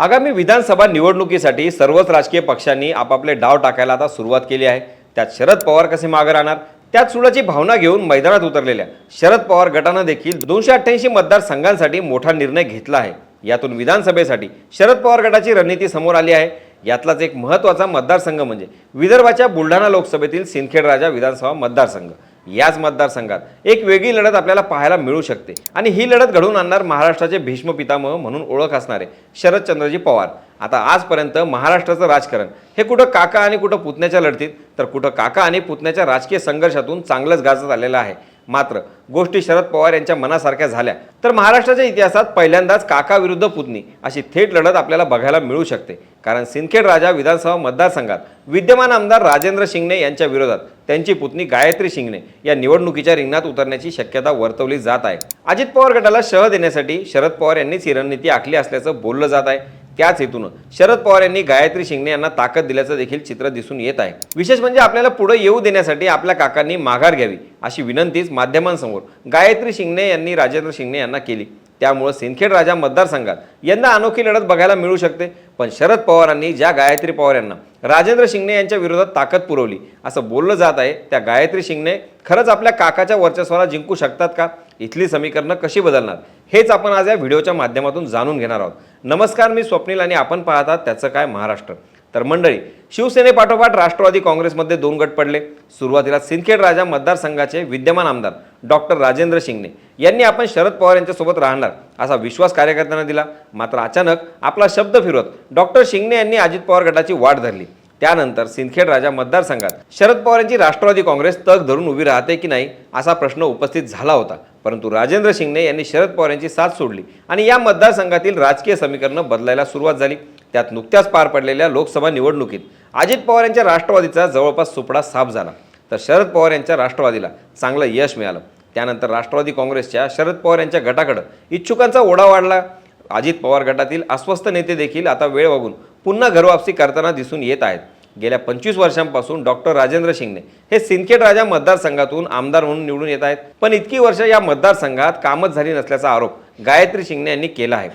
आगामी विधानसभा निवडणुकीसाठी सर्वच राजकीय पक्षांनी आपापले डाव टाकायला आता सुरुवात केली आहे. त्यात शरद पवार कसे मागे राहणार? त्यात सुडाची भावना घेऊन मैदानात उतरलेल्या शरद पवार गटानं देखील दोनशे अठ्ठ्याऐंशी मतदारसंघांसाठी मोठा निर्णय घेतला आहे. यातून विधानसभेसाठी शरद पवार गटाची रणनीती समोर आली आहे. यातलाच एक महत्त्वाचा मतदारसंघ म्हणजे विदर्भाच्या बुलढाणा लोकसभेतील सिंदखेड राजा विधानसभा मतदारसंघ. याच मतदारसंघात. एक वेगळी लढत आपल्याला पाहायला मिळू शकते. आणि ही लढत घडवून आणणार महाराष्ट्राचे भीष्म पितामह म्हणून ओळख असणारे शरदचंद्रजी पवार. आता आजपर्यंत महाराष्ट्राचं राजकारण. हे कुठं काका आणि कुठं पुतण्याच्या लढतीत तर कुठं काका आणि पुतण्याच्या राजकीय संघर्षातून चांगलंच गाजत आलेलं आहे. मात्र गोष्टी शरद पवार यांच्या मनासारख्या झाल्या. तर महाराष्ट्राच्या इतिहासात पहिल्यांदाच काका विरुद्ध पुतणी अशी थेट लढत आपल्याला बघायला मिळू शकते. कारण सिंदखेड राजा विधानसभा मतदारसंघात विद्यमान आमदार राजेंद्र शिंगणे यांच्या विरोधात त्यांची पुतणी गायत्री शिंगणे या निवडणुकीच्या रिंगणात उतरण्याची शक्यता वर्तवली जात आहे. अजित पवार गटाला शह देण्यासाठी शरद पवार यांनीच ही रणनीती आखली असल्याचं बोललं जात आहे. त्याच हेतून शरद पवार यांनी गायत्री शिंगणे यांना ताकद दिल्याचं देखील चित्र दिसून येत आहे. विशेष म्हणजे आपल्याला पुढे येऊ देण्यासाठी आपल्या काकांनी माघार घ्यावी अशी विनंतीच माध्यमांसमोर गायत्री शिंगणे यांनी राजेंद्र शिंगणे यांना केली. त्यामुळं सिंदखेड राजा मतदारसंघात यंदा अनोखी लढत बघायला मिळू शकते. पण शरद पवारांनी ज्या गायत्री पवार यांना राजेंद्र शिंगणे यांच्या विरोधात ताकद पुरवली असं बोललं जात आहे त्या गायत्री शिंगणे खरंच आपल्या काकाच्या वर्चस्वाला जिंकू शकतात का? इथली समीकरणं कशी बदलणार? हेच आपण आज या व्हिडिओच्या माध्यमातून जाणून घेणार आहोत. नमस्कार मी स्वप्नील आणि आपण पाहतात त्याचं काय महाराष्ट्र. तर मंडळी शिवसेनेपाठोपाठ राष्ट्रवादी काँग्रेसमध्ये दोन गट पडले. सुरुवातीला सिंदखेड राजा मतदारसंघाचे विद्यमान आमदार डॉक्टर राजेंद्र शिंगणे. यांनी आपण शरद पवार यांच्यासोबत राहणार असा विश्वास कार्यकर्त्यांना दिला. मात्र अचानक आपला शब्द फिरवत डॉक्टर शिंगणे यांनी अजित पवार गटाची वाट धरली. त्यानंतर सिंदखेड राजा मतदारसंघात शरद पवार यांची राष्ट्रवादी काँग्रेस तग धरून उभी राहते की नाही असा प्रश्न उपस्थित झाला होता. परंतु राजेंद्र शिंगणे यांनी शरद पवार यांची साथ सोडली आणि या मतदारसंघातील राजकीय समीकरणं बदलायला सुरुवात झाली. त्यात नुकत्याच पार पडलेल्या लोकसभा निवडणुकीत अजित पवार यांच्या राष्ट्रवादीचा जवळपास सुपडा साफ झाला. तर शरद पवार यांच्या राष्ट्रवादीला चांगलं यश मिळालं. त्यानंतर राष्ट्रवादी काँग्रेसच्या शरद पवार यांच्या गटाकडं इच्छुकांचा ओढा वाढला. अजित पवार गटातील अस्वस्थ नेते देखील आता वेळ वागून पुन्हा घरवापसी करताना दिसून येत आहेत. गेल्या पंचवीस वर्षांपासून डॉक्टर राजेंद्र शिंगणे हे सिंदखेड राजा मतदारसंघातून आमदार म्हणून निवडून येत आहेत. पण इतकी वर्ष या मतदारसंघात कामच झाली नसल्याचा आरोप गायत्री शिंगणे यांनी केला आहे.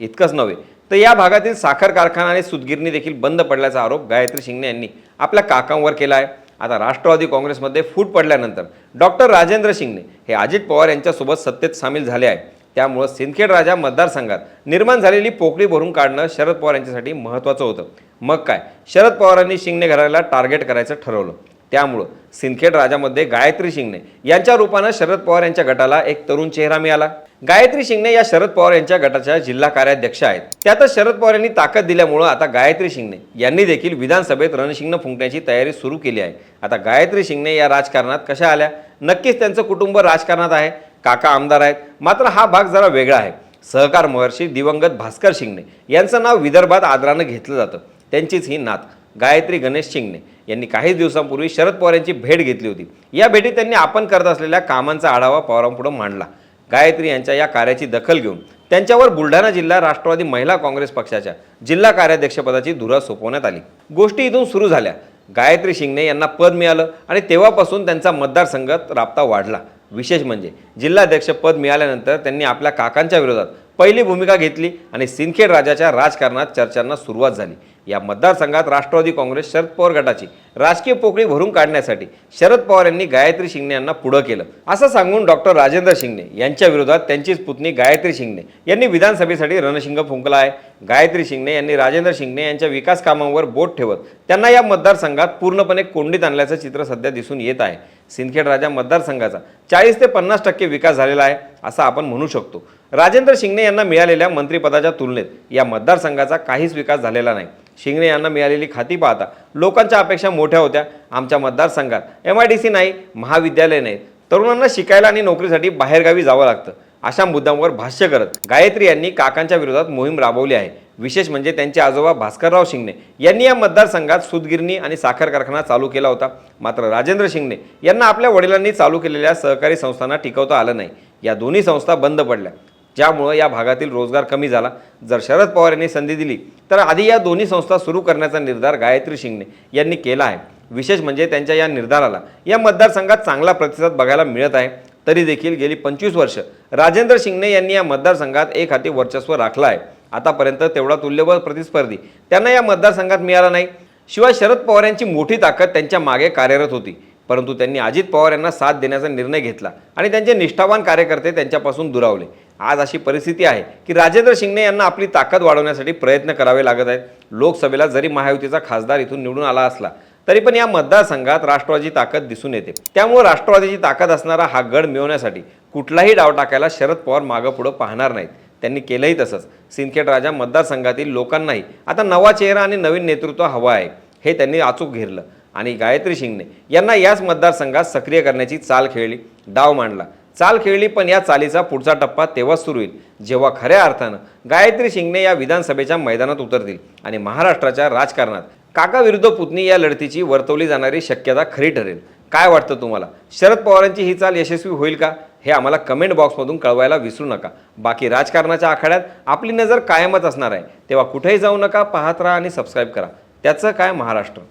इतकंच नव्हे तर या भागातील साखर कारखाना आणि सुतगिरणी देखील बंद पडल्याचा आरोप गायत्री शिंगणे यांनी आपल्या काकांवर केला आहे. आता राष्ट्रवादी काँग्रेसमध्ये फूट पडल्यानंतर डॉक्टर राजेंद्र शिंगणे हे अजित पवार यांच्यासोबत सत्तेत सामील झाले आहे त्यामुळं सिंदखेड राजा मतदारसंघात निर्माण झालेली पोकळी भरून काढणं शरद पवार यांच्यासाठी महत्त्वाचं होतं. मग काय? शरद पवारांनी शिंगणे घराला टार्गेट करायचं ठरवलं. त्यामुळं सिंदखेड राजामध्ये गायत्री शिंगणे यांच्या रूपानं शरद पवार यांच्या गटाला एक तरुण चेहरा मिळाला. गायत्री शिंगणे या शरद पवार यांच्या गटाच्या जिल्हा कार्याध्यक्ष आहेत. त्यातच शरद पवार यांनी ताकद दिल्यामुळं आता गायत्री शिंगणे यांनी देखील विधानसभेत रणशिंगणं फुंकण्याची तयारी सुरू केली आहे. आता गायत्री शिंगणे या राजकारणात कशा आल्या? नक्कीच त्यांचं कुटुंब राजकारणात आहे. काका आमदार आहेत. मात्र हा भाग जरा वेगळा आहे. सहकार महर्षी दिवंगत भास्कर शिंगणे यांचं नाव विदर्भात आदरानं घेतलं जातं. त्यांचीच ही नात गायत्री गणेश शिंगणे यांनी काही दिवसांपूर्वी शरद पवार यांची भेट घेतली होती. या भेटीत त्यांनी आपण करत असलेल्या कामांचा आढावा पवारांपुढे मांडला. गायत्री यांच्या या कार्याची दखल घेऊन त्यांच्यावर बुलढाणा जिल्हा राष्ट्रवादी महिला काँग्रेस पक्षाच्या जिल्हा कार्याध्यक्षपदाची धुरा सोपवण्यात आली. गोष्टी इथून सुरू झाल्या. गायत्री शिंगणे यांना पद मिळालं आणि तेव्हापासून त्यांचा मतदारसंघात राबता वाढला. विशेष म्हणजे जिल्हाध्यक्ष पद मिळाल्यानंतर त्यांनी आपल्या काकांच्या विरोधात पहिली भूमिका घेतली आणि सिंदखेड राजाच्या राजकारणात चर्चांना सुरुवात झाली. या मतदारसंघात राष्ट्रवादी काँग्रेस शरद पवार गटाची राजकीय पोकळी भरून काढण्यासाठी शरद पवार यांनी गायत्री शिंगणे यांना पुढं केलं. असं सांगून डॉक्टर राजेंद्र शिंगणे यांच्या विरोधात त्यांचीच पुतणी गायत्री शिंगणे यांनी विधानसभेसाठी रणशिंग फुंकला आहे. गायत्री शिंगणे यांनी राजेंद्र शिंगणे यांच्या विकास कामांवर बोट ठेवत त्यांना या मतदारसंघात पूर्णपणे कोंडीत आणल्याचं चित्र सध्या दिसून येत आहे. सिंदखेड राजा मतदारसंघाचा चाळीस ते पन्नास टक्के विकास झालेला आहे असं आपण म्हणू शकतो. राजेंद्र शिंगणे यांना मिळालेल्या मंत्रिपदाच्या तुलनेत या मतदारसंघाचा काहीच विकास झालेला नाही. शिंगणे यांना मिळालेली खाती पाहता लोकांच्या अपेक्षा मोठ्या होत्या आमच्या मतदारसंघात. एम आय डी सी नाही महाविद्यालय नाही. तरुणांना शिकायला आणि नोकरीसाठी बाहेरगावी जावं लागतं अशा मुद्द्यांवर भाष्य करत गायत्री यांनी काकांच्या विरोधात मोहीम राबवली आहे. विशेष म्हणजे त्यांचे आजोबा भास्करराव शिंगणे यांनी या मतदारसंघात सुतगिरणी आणि साखर कारखाना चालू केला होता. मात्र राजेंद्र शिंगणे यांना आपल्या वडिलांनी चालू केलेल्या सहकारी संस्थांना टिकवता आलं नाही. या दोन्ही संस्था बंद पडल्या. ज्यामुळं या भागातील रोजगार कमी झाला. जर शरद पवार यांनी संधी दिली तर आधी या दोन्ही संस्था सुरू करण्याचा निर्धार गायत्री शिंगणे यांनी केला आहे. विशेष म्हणजे त्यांच्या या निर्धाराला. या मतदारसंघात चांगला प्रतिसाद बघायला मिळत आहे. तरी देखील गेली पंचवीस वर्ष राजेंद्र शिंगणे यांनी या मतदारसंघात एक हाती वर्चस्व राखलं आहे. आतापर्यंत तेवढा तुल्यबळ प्रतिस्पर्धी त्यांना या मतदारसंघात मिळाला नाही. शिवाय शरद पवार यांची मोठी ताकद त्यांच्या मागे कार्यरत होती. परंतु त्यांनी अजित पवार यांना साथ देण्याचा निर्णय घेतला आणि त्यांचे निष्ठावान कार्यकर्ते त्यांच्यापासून दुरावले. आज अशी परिस्थिती आहे की राजेंद्र शिंगणे यांना आपली ताकद वाढवण्यासाठी प्रयत्न करावे लागत आहेत. लोकसभेला जरी महायुतीचा खासदार इथून निवडून आला असला तरी पण या मतदारसंघात राष्ट्रवादी ताकद दिसून येते. त्यामुळे राष्ट्रवादीची ताकद असणारा हा गड मिळवण्यासाठी कुठलाही डाव टाकायला शरद पवार मागं पुढं पाहणार नाहीत. त्यांनी केलंही तसंच. सिंदखेड राजा मतदारसंघातील लोकांनाही आता नवा चेहरा आणि नवीन नेतृत्व हवं आहे हे त्यांनी अचूक घेरलं. आणि गायत्री शिंगणे यांना याच मतदारसंघात सक्रिय करण्याची चाल खेळली डाव मांडला. चाल खेळली पण या चालीचा पुढचा टप्पा तेव्हाच सुरू होईल जेव्हा खऱ्या अर्थानं गायत्री शिंगणे या विधानसभेच्या मैदानात उतरतील आणि महाराष्ट्राच्या राजकारणात. काका विरुद्ध पुतणी या लढतीची वर्तवली जाणारी शक्यता खरी ठरेल. काय वाटतं तुम्हाला? शरद पवारांची ही चाल यशस्वी होईल का? हे आम्हाला कमेंट बॉक्समधून कळवायला विसरू नका. बाकी राजकारणाच्या आखाड्यात आपली नजर कायमच असणार आहे. तेव्हा कुठेही जाऊ नका पाहत राहा आणि सबस्क्राईब करा. त्याचं काय महाराष्ट्र?